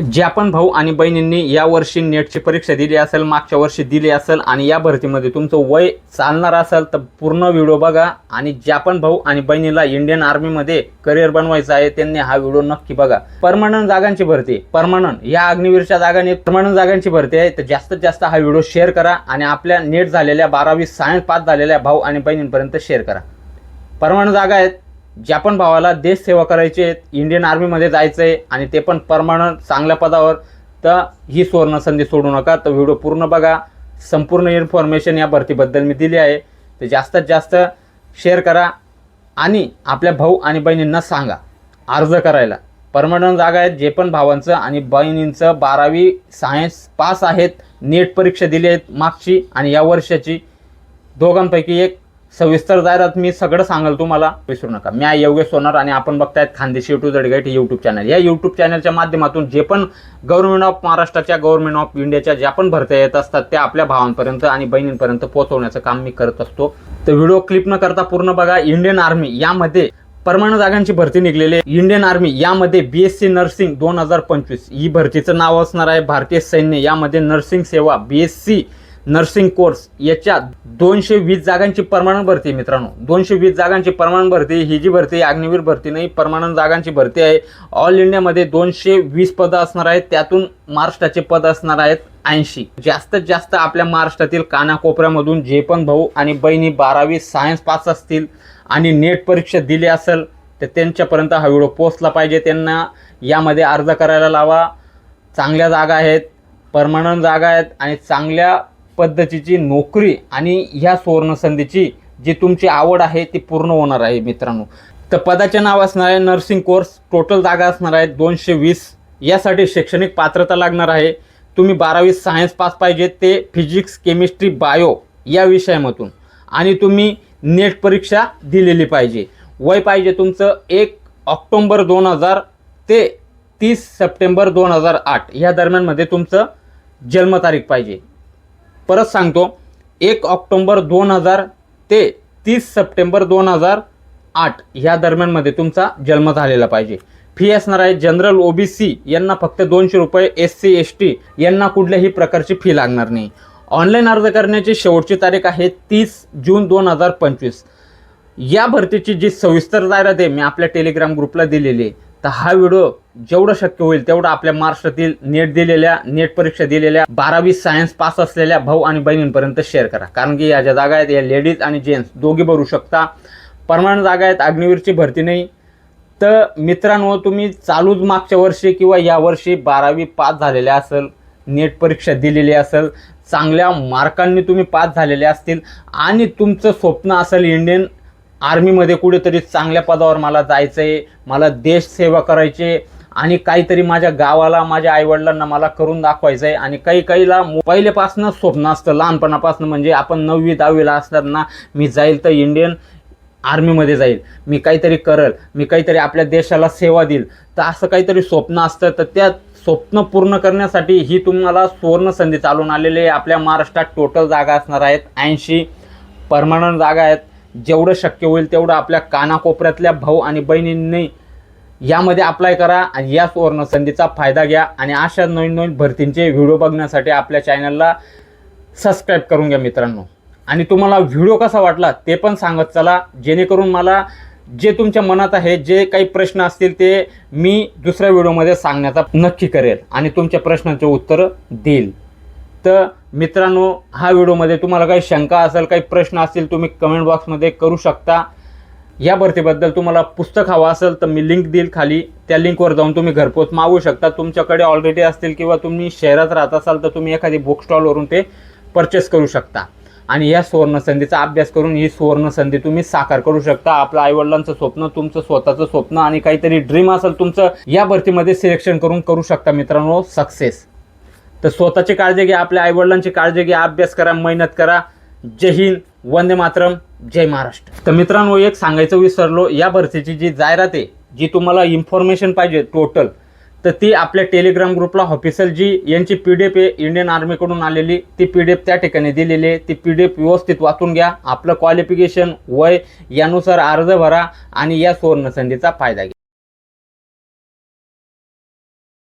ज्यापण भाऊ आणि बहिणींनी यावर्षी नेटची परीक्षा दिली असेल मागच्या वर्षी दिली असेल आणि या भरतीमध्ये तुमचं वय चालणार असेल तर पूर्ण व्हिडिओ बघा आणि ज्यापण भाऊ आणि बहिणीला इंडियन आर्मीमध्ये करिअर बनवायचं आहे त्यांनी हा व्हिडिओ नक्की बघा. परमनंट जागांची भरती. परमनंट या अग्निवीरच्या जागांनी परमनंट जागांची भरती आहे. तर जास्तीत जास्त हा व्हिडिओ शेअर करा आणि आपल्या नेट झालेल्या बारावी सायन्स पास झालेल्या भाऊ आणि बहिणींपर्यंत शेअर करा. परमनंट जागा आहेत. ज्या पण भावाला देश सेवा करायची आहे इंडियन आर्मीमध्ये जायचं आहे आणि ते पण परमानंट चांगल्या पदावर तर ही सुवर्ण संधी सोडू नका. तर व्हिडिओ पूर्ण बघा. संपूर्ण इन्फॉर्मेशन या भरतीबद्दल मी दिली आहे. तर जास्तीत जास्त शेअर करा आणि आपल्या भाऊ आणि बहिणींना सांगा. अर्ज करायला. परमनंट जागा आहेत जे पण भावांचं आणि बहिणींचं बारावी सायन्स पास आहेत नेट परीक्षा दिली आहेत मागची आणि या वर्षाची. दोघांपैकी एक सविस्तर जाहिरात मी सगळं सांगाल तुम्हाला. विसरू नका. मी योगेश सोनार आणि आपण बघतायत खानदेशी टू जडगाईट यूट्यूब चॅनल या यूट्यूब चॅनलच्या माध्यमातून जे पण गव्हर्नमेंट ऑफ महाराष्ट्राच्या गव्हर्नमेंट ऑफ इंडियाच्या ज्या पण भरत्या येत असतात त्या आपल्या भावांपर्यंत आणि बहिणींपर्यंत पोहोचवण्याचं काम मी करत असतो. तर व्हिडिओ क्लिप न करता पूर्ण बघा. इंडियन आर्मी यामध्ये परमानंट जागांची भरती निघलेली आहे. इंडियन आर्मी यामध्ये बी एस सी नर्सिंग दोन हजार पंचवीस. ही भरतीचं नाव असणार आहे. भारतीय सैन्य यामध्ये नर्सिंग सेवा B S C nursing course याच्या दोनशे वीस जागांची परमानंट भरती आहे मित्रांनो. दोनशे वीस जागांची परमानंट भरती ही जी भरती आहे अग्निवीर भरती नाही परमानंट जागांची भरती आहे. ऑल इंडियामध्ये दोनशे वीस पदं असणार आहेत त्यातून महाराष्ट्राचे पद असणार आहेत ऐंशी. जास्तीत जास्त आपल्या महाराष्ट्रातील कानाकोपऱ्यामधून जे पण भाऊ आणि बहिणी बारावी सायन्स पास असतील आणि नेट परीक्षा दिली असेल तर त्यांच्यापर्यंत हा व्हिडिओ पोचला पाहिजे. त्यांना यामध्ये अर्ज करायला लावा. चांगल्या जागा आहेत परमानंद जागा आहेत आणि चांगल्या पद्धतीची नोकरी आणि ह्या सुवर्णसंधीची जी तुमची आवड आहे ती पूर्ण होणार आहे मित्रांनो. तर पदाचे नाव असणार आहे नर्सिंग कोर्स टोटल जागा असणार आहे दोनशे वीस. यासाठी शैक्षणिक पात्रता लागणार आहे. तुम्ही बारावी सायन्स पास पाहिजे ते फिजिक्स केमिस्ट्री बायो या विषयामधून. आणि तुम्ही नेट परीक्षा दिलेली पाहिजे. वय पाहिजे तुमचं एक ऑक्टोंबर दोन हजार ते तीस सप्टेंबर दोन हजार आठ. या दरम्यानमध्ये तुमचं जन्मतारीख पाहिजे. परत सांगतो एक ऑक्टोंबर दोन हजार ते तीस सप्टेंबर दोन हजार आठ ह्या दरम्यानमध्ये तुमचा जन्म झालेला पाहिजे. फी असणार आहे जनरल ओबीसी यांना फक्त दोनशे रुपये एस सी एस टी यांना कुठल्याही प्रकारची फी लागणार नाही. ऑनलाईन अर्ज करण्याची शेवटची तारीख आहे तीस जून दोन हजार पंचवीस. या भरतीची जी सविस्तर जाहिरात आहे मी आपल्या टेलिग्राम ग्रुपला दिलेली आहे. तर हा व्हिडिओ जेवढं शक्य होईल तेवढं आपल्या महाराष्ट्रातील नेट दिलेल्या नेट परीक्षा दिलेल्या बारावी सायन्स पास असलेल्या भाऊ आणि बहिणींपर्यंत शेअर करा. कारण की या ज्या जागा आहेत या लेडीज आणि जेंट्स दोघे भरू शकता. परमानंट जागा आहेत अग्निवीरची भरती नाही. तर मित्रांनो तुम्ही चालूच मागच्या वर्षी किंवा या वर्षी बारावी पास झालेल्या असेल नेट परीक्षा दिलेली असेल चांगल्या मार्कांनी तुम्ही पास झालेले असतील आणि तुमचं स्वप्न असेल इंडियन आर्मीमध्ये कुठेतरी चांगल्या पदावर मला जायचं आहे मला देश सेवा करायची आहे आणि काहीतरी माझ्या गावाला माझ्या आईवडिलांना मला करून दाखवायचं आहे आणि काही काहीला मो- स्वप्न असतं लहानपणापासून. म्हणजे आपण नववी दहावीला असताना मी जाईल तर इंडियन आर्मीमध्ये जाईल. मी काहीतरी करल मी काहीतरी आपल्या देशाला सेवा देईल. तर असं काहीतरी स्वप्न असतं. तर त्या स्वप्न पूर्ण करण्यासाठी ही तुम्हाला सुवर्ण संधी चालून आलेली आहे. आपल्या महाराष्ट्रात टोटल जागा असणार आहेत ऐंशी परमानंट जागा आहेत. जेवढं शक्य होईल तेवढं आपल्या कानाकोपऱ्यातल्या भाऊ आणि बहिणींनी यामध्ये अप्लाय करा आणि या सुवर्ण संधीचा फायदा घ्या आणि अशा नवीन नवीन भरतींचे व्हिडिओ बघण्यासाठी आपल्या चॅनलला सबस्क्राईब करून घ्या मित्रांनो. आणि तुम्हाला व्हिडिओ कसा वाटला ते पण सांगत चला. जेणेकरून मला जे तुमच्या मनात आहे जे काही प्रश्न असतील ते मी दुसऱ्या व्हिडिओमध्ये सांगण्याचा नक्की करेल आणि तुमच्या प्रश्नांचे उत्तर देईल. तर मित्रांनो हा व्हिडिओमध्ये तुम्हाला काही शंका असेल काही प्रश्न असतील तुम्ही कमेंट बॉक्समध्ये करू शकता. या भरतीबद्दल तुम्हाला पुस्तक हवं असेल तर मी लिंक देईल खाली. त्या लिंकवर जाऊन तुम्ही घरपोच मागू शकता. तुमच्याकडे ऑलरेडी असतील किंवा तुम्ही शहरात राहत असाल तर तुम्ही एखादी बुक स्टॉलवरून ते परचेस करू शकता. आणि या सुवर्णसंधीचा अभ्यास करून ही सुवर्णसंधी तुम्ही साकार करू शकता. आपलं आईवडिलांचं स्वप्न तुमचं स्वतःचं स्वप्न आणि काहीतरी ड्रीम असेल तुमचं या भरतीमध्ये सिलेक्शन करून करू शकता मित्रांनो सक्सेस तर स्वतःची काळजी घ्या आपल्या आईवडिलांची काळजी घ्या अभ्यास करा मेहनत करा. जय हिंद वंदे मातरम. जय महाराष्ट्र. तर मित्रांनो एक सांगायचं विसरलो या भरतीची जी जाहिरात आहे जी तुम्हाला इन्फॉर्मेशन पाहिजे टोटल तर ती आपल्या टेलिग्राम ग्रुपला ऑफिशियल जी यांची पी डी एफ आहे इंडियन आर्मीकडून आलेली ती पी डी एफ त्या ठिकाणी दिलेली आहे. ती पी डी एफ व्यवस्थित वाचून घ्या. आपलं क्वालिफिकेशन वय यानुसार अर्ज भरा आणि या सुवर्णसंधीचा फायदा घ्या.